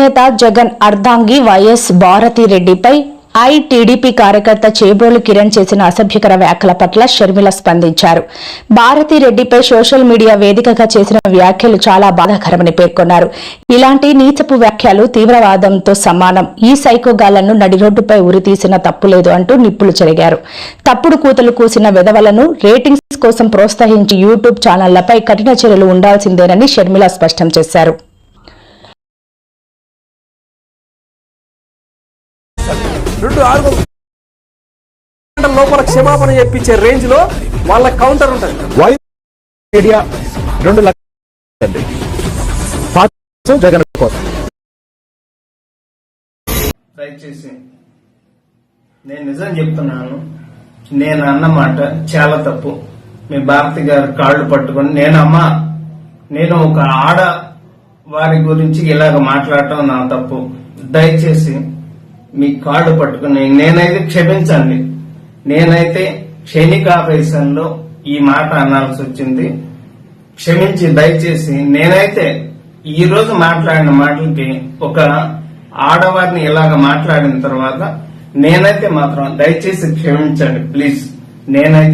అధినేత జగన్ అర్ధాంగి YS భారతిరెడ్డిపై ITDP కార్యకర్త చేబ్రోలు కిరణ్ చేసిన అసభ్యకర వ్యాఖ్యల పట్ల షర్మిల స్పందించారు. భారతిరెడ్డిపై సోషల్ మీడియా వేదికగా చేసిన వ్యాఖ్యలు చాలా బాధాకరమని పేర్కొన్నారు. ఇలాంటి నీచపు వ్యాఖ్యలు తీవ్రవాదంతో సమానం. ఈ సైకోగాళ్ళను నడిరోడ్డుపై ఉరితీసిన తప్పులేదు అంటూ నిప్పులు చెరిగారు. తప్పుడు కూతలు కూసిన వెధవలను రేటింగ్స్ కోసం ప్రోత్సహించి యూట్యూబ్ ఛానళ్ళపై కఠిన చర్యలు ఉండాల్సిందేనని షర్మిల స్పష్టం చేశారు. రెండు ఆరు గంటల లోపల క్షమాపణ చెప్పించే రేంజ్లో వాళ్ళ కౌంటర్ ఉంటుంది. వై మీడియా రెండు లక్షలు జగన్ కోసం. దయచేసి నేను నిజం చెప్తున్నాను. నేను అన్న మాట చాలా తప్పు. మీ భారతి గారు కాళ్ళు పట్టుకొని నేను అమ్మా నేను ఒక ఆడ వారి గురించి ఇలాగ మాట్లాడటం నా తప్పు. దయచేసి మీ కార్డు పట్టుకుని నేనైతే క్షమించండి. నేనైతే క్షణికావేశంలో ఈ మాట అనాల్సి వచ్చింది. క్షమించి దయచేసి నేనైతే ఈ రోజు మాట్లాడిన మాటలకి ఒక ఆడవారిని ఇలాగ మాట్లాడిన తర్వాత నేనైతే మాత్రం దయచేసి క్షమించండి ప్లీజ్. నేనైతే